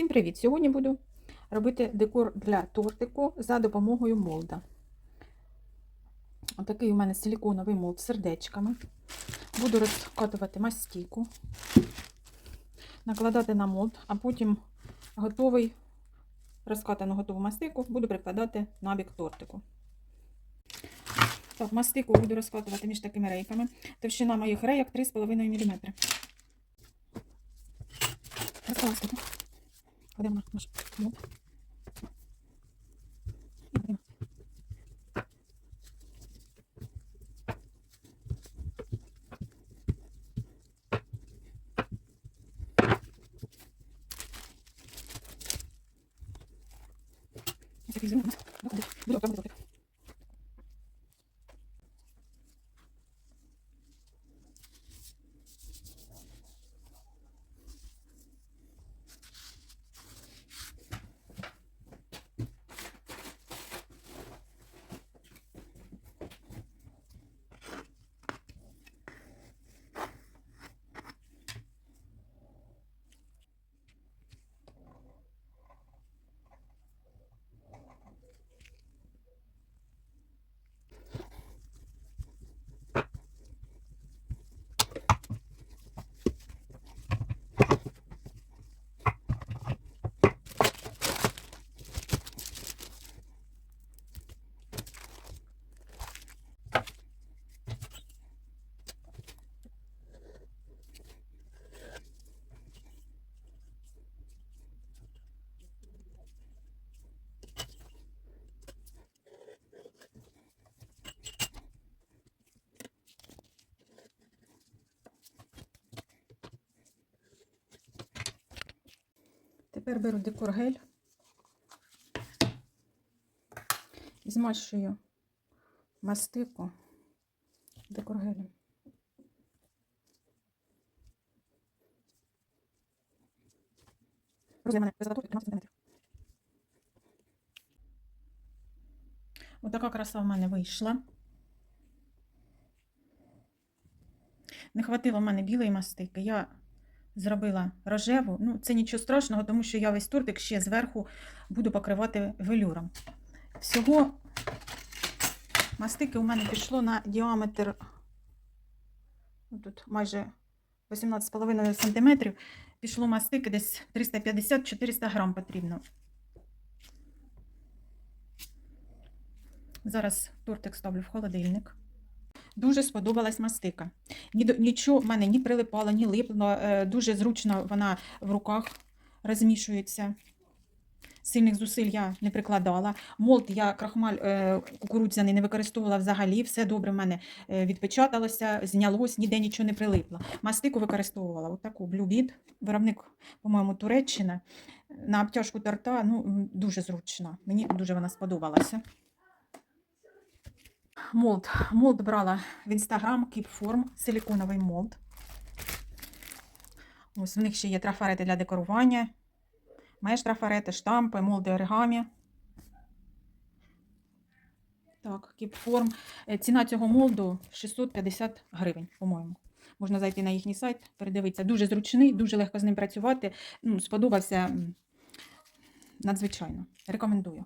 Всім привіт! Сьогодні буду робити декор для тортику за допомогою молда. Отакий у мене силіконовий молд з сердечками. Буду розкатувати мастійку, накладати на молд, а потім готовий розкатану готову мастику буду прикладати на бік тортику. Так, мастику буду розкатувати між такими рейками. Товщина моїх рейок 3,5 мм. Розкласти. Кладемо наш молд. І. Ось такий зелений у нас виходить. Буду обробляти. Тепер беру декоргель і змащую мастику декоргелем. Розмір мене висота 15 см. Отака краса в мене вийшла. Не хватило в мене білої мастики. Я зробила рожеву. Ну, це нічого страшного, тому що я весь тортик ще зверху буду покривати велюром. Всього мастики у мене пішло на діаметр ну, тут майже 18,5 см. Пішло мастики десь 350-400 грам потрібно. Зараз тортик ставлю в холодильник. Дуже сподобалась мастика. Ні, нічого в мене ні прилипало, ні липло. Е, Дуже зручно вона в руках розмішується. Сильних зусиль я не прикладала. Молд я крахмаль е, кукурудзяний не використовувала взагалі. Все добре в мене е, відпечаталося, знялось, ніде нічого не прилипло. Мастику використовувала отаку блюбід. Виробник, по-моєму, Туреччина. На обтяжку торта ну, дуже зручно. Мені дуже вона сподобалася. Молд. Молд брала в інстаграм Keepform, силіконовий молд. Ось в них ще є трафарети для декорування. Меж трафарети, штампи, молди оригамі. Так, Keepform. Е, Ціна цього молду 650 гривень, по-моєму. Можна зайти на їхній сайт, передивитися. Дуже зручний, дуже легко з ним працювати. Ну, сподобався надзвичайно. Рекомендую.